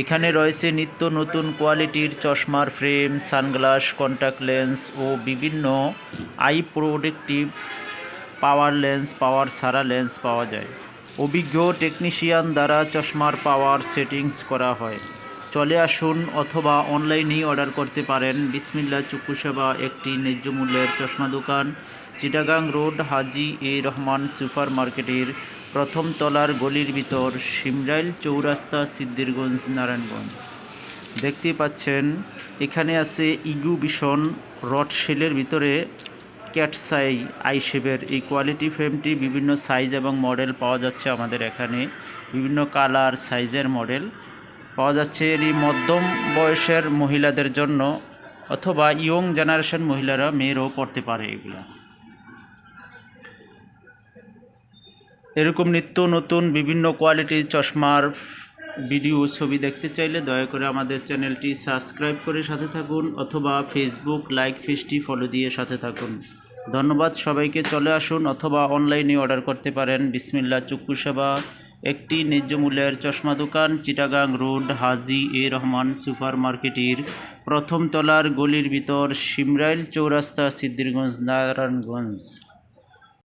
এখানে রয়েছে নিত্য নতুন কোয়ালিটির চশমার ফ্রেম, সানগ্লাস কন্ট্যাক্ট লেন্স ও বিভিন্ন eye protective power lens power সারা লেন্স পাওয়া যায়। অভিজ্ঞ টেকনিশিয়ান দ্বারা চশমার পাওয়ার সেটিংস করা হয়। চলে আসুন অথবা অনলাইনেই অর্ডার করতে পারেন। বিসমিল্লা চক্ষু সেবা, একটি ন্যায্য মূল্যের চশমা দোকান, Chittagong road, Haji A Rahman super মার্কেটের প্রথম তলার গলির ভিতর সিমরাইল চৌরাস্তা সিদ্দিরগঞ্জ নারায়ণগঞ্জ। দেখতে পাচ্ছেন, এখানে আছে ইগু বিশন রড শেলের ভিতরে ক্যাটসাই আইশেপের এই কোয়ালিটি ফ্রেমটি বিভিন্ন সাইজ এবং মডেল পাওয়া যাচ্ছে আমাদের এখানে। বিভিন্ন কালার সাইজের মডেল পাওয়া যাচ্ছে। এরই মধ্যম বয়সের মহিলাদের জন্য অথবা ইয়ং জেনারেশন মহিলারা, মেয়েরাও পড়তে পারে এগুলো। এরকম নিত্য নতুন বিভিন্ন কোয়ালিটির চশমার ভিডিও ছবি দেখতে চাইলে দয়া করে আমাদের চ্যানেলটি সাবস্ক্রাইব করে সাথে থাকুন অথবা ফেসবুক লাইক পেজটি ফলো দিয়ে সাথে থাকুন। ধন্যবাদ সবাইকে, চলে আসুন অথবা অনলাইনে অর্ডার করতে পারেন। বিসমিল্লা চক্ষু সেবা, একটি ন্যায্য মূল্যের চশমা দোকান, Chittagong road, Haji A Rahman super মার্কেটের প্রথম তলার গলির ভিতর, সিমরাইল চৌরাস্তা সিদ্দিরগঞ্জ নারায়ণগঞ্জ।